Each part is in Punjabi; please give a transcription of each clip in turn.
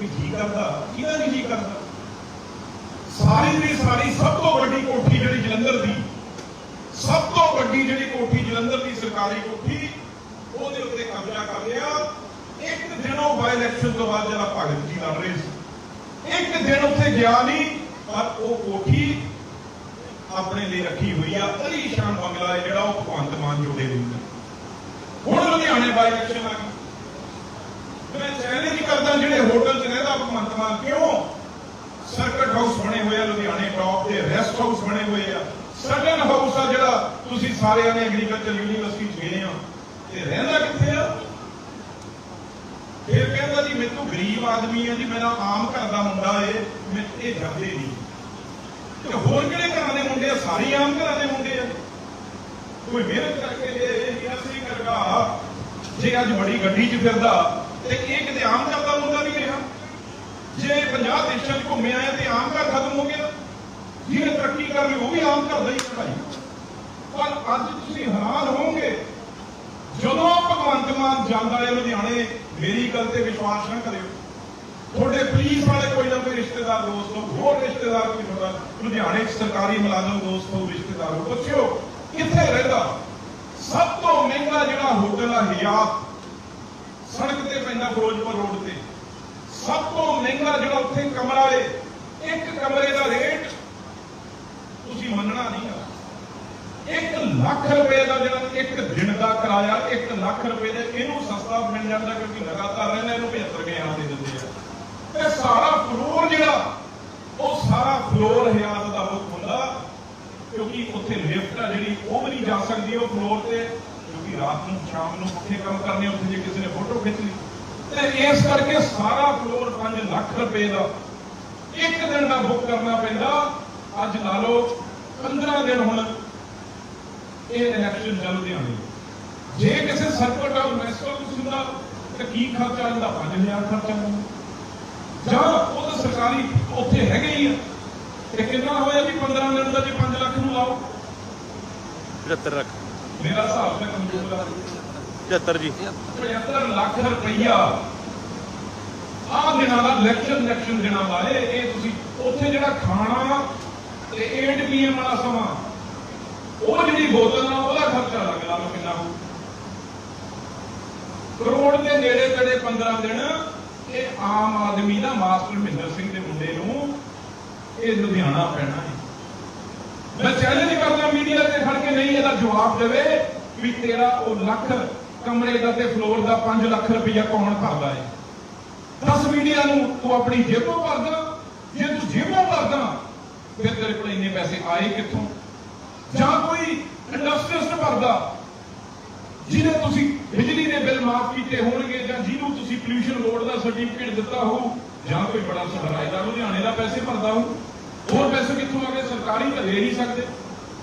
ਕੋਈ ਜੀ ਕਰਦਾ ਕਿਹਦਾ ਨਹੀਂ ਜੀ ਕਰਦਾ? ਸਾਰੀ ਦੀ ਸਾਰੀ ਸਭ ਤੋਂ ਵੱਡੀ ਕੋਠੀ ਜਿਹੜੀ ਜਲੰਧਰ ਦੀ, ਸਭ ਤੋਂ ਵੱਡੀ ਜਿਹੜੀ ਕੋਠੀ ਜਲੰਧਰ ਦੀ ਸਰਕਾਰੀ ਕੋਠੀ, ਉਹਦੇ ਉੱਤੇ ਕਬਜ਼ਾ ਕਰ ਲਿਆ। ਇੱਕ ਦਿਨ ਉਹ ਬਾਈ ਇਲੈਕਸ਼ਨ ਤੋਂ ਬਾਅਦ ਜਿਹੜਾ ਭਗਤ ਜੀ ਲੜ ਰਹੇ ਸੀ। ਇੱਕ ਦਿਨ ਉੱਥੇ ਗਿਆ ਨਹੀਂ, ਪਰ ਉਹ ਕੋਠੀ ਆਪਣੇ ਲਈ ਰੱਖੀ ਹੋਈ ਆ। ਅਲੀ ਸ਼ਾਨ ਬੰਗਲਾ ਜਿਹੜਾ ਉਹ ਭਗਵੰਤ ਮਾਨ ਜੋੜੇ ਹੋਈ ਹੁਣ ਲੁਧਿਆਣੇ ਬਾਈ ਇਲੈਕਸ਼ਨ ਆ ਗਈ। ਮੈਂ ਚੈਲੰਜ ਕਰਦਾ ਜਿਹੜੇ ਹੋਟਲ 'ਚ ਰਹਿੰਦਾ ਭਗਵੰਤ ਮਾਨ ਕਿਉਂ? ਸਰਕਟ ਹਾਊਸ ਬਣੇ ਹੋਏ ਆ, ਲੁਧਿਆਣੇ ਟੌਪ ਤੇ ਰੈਸਟ ਹਾਊਸ ਬਣੇ ਹੋਏ ਆ। ਸਟਨ ਹਾਊਸ ਆ ਜਿਹੜਾ ਤੁਸੀਂ ਸਾਰਿਆਂ ਨੇ ਐਗਰੀਕਲਚਰ ਯੂਨੀਵਰਸਿਟੀ 'ਚ ਗਏ ਆ ਤੇ ਰਹਿੰਦਾ ਕਿੱਥੇ ਆ? ਫਿਰ ਕਹਿੰਦਾ ਜੀ ਮੈਨੂੰ ਗਰੀਬ ਆਦਮੀ ਆ ਜੀ, ਮੇਰਾ ਆਮ ਘਰ ਦਾ ਮੁੰਡਾ ਏ, ਮੈਂ ਇਹ ਜਾਂਦੇ ਨਹੀਂ। ਤੇ ਹੋਰ ਕਿਹੜੇ ਘਰਾਂ ਦੇ ਮੁੰਡੇ ਆ? ਸਾਰੇ ਆਮ ਘਰਾਂ ਦੇ ਮੁੰਡੇ ਆ। ਕੋਈ ਮਿਹਨਤ ਕਰਕੇ ਜੇ ਇਹ ਅਸੀਂ ਕਰਗਾ। ਜੇ ਅੱਜ ਬੜੀ ਗੱਡੀ 'ਚ ਫਿਰਦਾ, ਤੇ ਇਹ ਕਿਤੇ ਆਮ ਘਰ ਦਾ ਮੁੰਡਾ ਨਹੀਂ ਜੇ 50 ਦੇਸ਼ਾਂ 'ਚ ਘੁੰਮਿਆ ਆਇਆ ਤੇ ਆਮ ਘਰ ਖਤਮ ਹੋ ਗਿਆ ਜਿਹਨੇ ਤਰੱਕੀ ਕਰ ਲਈ, ਉਹ ਵੀ ਆਮ ਘਰ ਦਾ ਹੀ ਕਢਾਈ ਪਰ ਅੱਜ ਤੁਸੀਂ ਹੈਰਾਨ ਹੋਵੋਗੇ, ਜਦੋਂ ਭਗਵੰਤ ਮਾਨ ਜਾਂਦਾ ਹੈ ਲੁਧਿਆਣੇ, ਮੇਰੀ ਗੱਲ ਤੇ ਵਿਸ਼ਵਾਸ ਨਾ ਕਰਿਓ। ਤੁਹਾਡੇ ਪੁਲਿਸ ਵਾਲੇ ਕੋਈ ਨਾ ਕੋਈ ਰਿਸ਼ਤੇਦਾਰ, ਦੋਸਤ ਹੋ ਹੋਰ ਰਿਸ਼ਤੇਦਾਰ ਕੋਈ ਤੁਹਾਡਾ ਲੁਧਿਆਣੇ 'ਚ ਸਰਕਾਰੀ ਮੁਲਾਜ਼ਮ, ਦੋਸਤ ਹੋ ਰਿਸ਼ਤੇਦਾਰ ਹੋ ਪੁੱਛਿਓ, ਕਿੱਥੇ ਰਹਿੰਦਾ? ਸਭ ਤੋਂ ਮਹਿੰਗਾ ਜਿਹੜਾ ਹੋਟਲ ਆ ਹਿਆਤ ਸੜਕ ਤੇ ਪੈਂਦਾ ਫਿਰੋਜ਼ਪੁਰ ਰੋਡ ਤੇ। ਸਭ ਤੋਂ ਮਹਿੰਗਾ ਜਿਹੜਾ ਉੱਥੇ ਕਮਰਾ ਏ, ਇੱਕ ਕਮਰੇ ਦਾ ਰੇਟ ਤੁਸੀਂ ਮੰਨਣਾ ਨਹੀਂ ਆ। 1 ਲੱਖ ਰੁਪਏ ਦਾ ਜਿਹੜਾ ਇੱਕ ਦਿਨ ਦਾ ਕਿਰਾਇਆ 1 ਲੱਖ ਰੁਪਏ ਦੇ ਇਹਨੂੰ ਸਸਤਾ ਮਿਲ ਜਾਂਦਾ ਕਿਉਂਕਿ ਲਗਾਤਾਰ ਰਹਿੰਦੇ ਇਹਨੂੰ 75 ਹਜ਼ਾਰ ਦੇ ਦਿੰਦੇ ਆ। ਤੇ ਸਾਰਾ ਫਲੋਰ ਜਿਹੜਾ, ਉਹ ਸਾਰਾ ਫਲੋਰ ਹਜ਼ਾਰ ਦਾ ਬੁੱਕ ਹੁੰਦਾ, ਕਿਉਂਕਿ ਉੱਥੇ ਲਿਫਟ ਆ ਜਿਹੜੀ, ਉਹ ਵੀ ਨਹੀਂ ਜਾ ਸਕਦੀ ਉਹ ਫਲੋਰ ਤੇ, ਕਿਉਂਕਿ ਰਾਤ ਨੂੰ, ਸ਼ਾਮ ਨੂੰ ਉੱਥੇ ਕੰਮ ਕਰਨੇ ਉੱਥੇ ਜੇ ਕਿਸੇ ਨੇ ਫੋਟੋ ਖਿੱਚ ਲਈ। ਤੇ ਇਸ ਕਰਕੇ ਸਾਰਾ ਫਲੋਰ 5 ਲੱਖ ਰੁਪਏ ਦਾ ਇੱਕ ਦਿਨ ਦਾ ਬੁੱਕ ਕਰਨਾ ਪੈਂਦਾ। ਅੱਜ ਲਾ ਲਓ 15 ਦਿਨ ਹੁਣ ਇਹ ਇਲੈਕਸ਼ਨ ਚੱਲਦੇ ਆਣੇ ਜੇ ਕਿਸੇ ਸਰਕਟ ਆਫ ਮੈਸਕੋ ਤੁਸੀਂ ਦਾ ਤਾਂ ਕੀ ਖਰਚਾ ਆਉਂਦਾ 5000 ਖਰਚਾ। ਜਾਂ ਉਹ ਤਾਂ ਸਰਕਾਰੀ ਉੱਥੇ ਹੈਗੇ ਹੀ ਆ। ਤੇ ਕਿੰਨਾ ਹੋਇਆ ਵੀ 15 ਦਿਨ ਦਾ ਜੇ 5 ਲੱਖ ਨੂੰ ਲਾਓ? 75 ਲੱਖ। ਮੇਰਾ ਹਿਸਾਬ ਤੇ ਕੰਪਿਊਟਰ 75 ਜੀ। 75 ਲੱਖ ਰੁਪਈਆ। ਆਹ ਦਿਨਾਂ ਦਾ ਇਲੈਕਸ਼ਨ ਇਲੈਕਸ਼ਨ ਦਿਨਾਂ ਦਾ ਇਹ ਤੁਸੀਂ ਉੱਥੇ ਜਿਹੜਾ ਖਾਣਾ ਤੇ 8 ਪੀਐਮ ਵਾਲਾ ਸਮਾਂ, ਉਹ ਜਿਹੜੀ ਬੋਤਲ ਨਾਲ ਉਹਦਾ ਖਰਚਾ ਲੱਗ ਲਾ ਕਿੰਨਾ ਹੋਊ। ਕਰੋੜ ਦੇ ਨੇੜੇ ਤੇੜੇ 15 ਦਿਨ ਇਹ ਆਮ ਆਦਮੀ ਦਾ ਮਾਸਟਰ ਮਹਿੰਦਰ ਸਿੰਘ ਦੇ ਮੁੰਡੇ ਨੂੰ ਇਹ ਲੁਧਿਆਣਾ ਪੈਣਾ ਹੈ। ਮੈਂ ਚੈਲੰਜ ਕਰਦਾ ਮੀਡੀਆ ਤੇ ਖੜ ਕੇ ਨਹੀਂ ਇਹਦਾ ਜਵਾਬ ਦੇਵੇ ਵੀ ਤੇਰਾ ਉਹ ਲੱਖ ਕਮਰੇ ਦਾ ਤੇ ਫਲੋਰ ਦਾ 5 ਲੱਖ ਰੁਪਇਆ ਕੌਣ ਭਰਦਾ ਏ? ਦੱਸ ਮੀਡੀਆ ਨੂੰ, ਤੂੰ ਆਪਣੀ ਜੇਬੋਂ ਭਰਦਾ ਜੇ ਤੂੰ ਜੇਬੋਂ ਭਰਦਾ ਫਿਰ ਤੇਰੇ ਕੋਲ ਇੰਨੇ ਪੈਸੇ ਆਏ ਕਿੱਥੋਂ? ਜਾਂ ਕੋਈ ਇੰਡਸਟਰੀਸਟ ਭਰਦਾ, ਜਿਹਨੇ ਤੁਸੀਂ ਬਿਜਲੀ ਦੇ ਬਿੱਲ ਮਾਫ ਕੀਤੇ ਹੋਣਗੇ, ਜਾਂ ਜਿਹਨੂੰ ਤੁਸੀਂ ਪੋਲੂਸ਼ਨ ਬੋਰਡ ਦਾ ਸਰਟੀਫਿਕੇਟ ਦਿੱਤਾ ਹੋ, ਜਾਂ ਕੋਈ ਬੜਾ ਸਹਾਇਤਾ ਲੁਧਿਆਣੇ ਦਾ ਪੈਸੇ ਭਰਦਾ ਹੋ, ਹੋਰ ਪੈਸੇ ਕਿੱਥੋਂ ਆ ਗਏ? ਸਰਕਾਰੀ ਤਾਂ ਦੇ ਨਹੀਂ ਸਕਦੇ,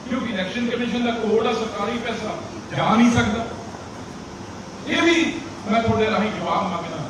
ਕਿਉਂਕਿ ਇਲੈਕਸ਼ਨ ਕਮਿਸ਼ਨ ਦਾ ਕੋਡ ਆ, ਸਰਕਾਰੀ ਪੈਸਾ ਜਾ ਨਹੀਂ ਸਕਦਾ। ਇਹ ਵੀ ਮੈਂ ਤੁਹਾਡੇ ਰਾਹੀਂ ਜਵਾਬ ਮੰਗਦਾ।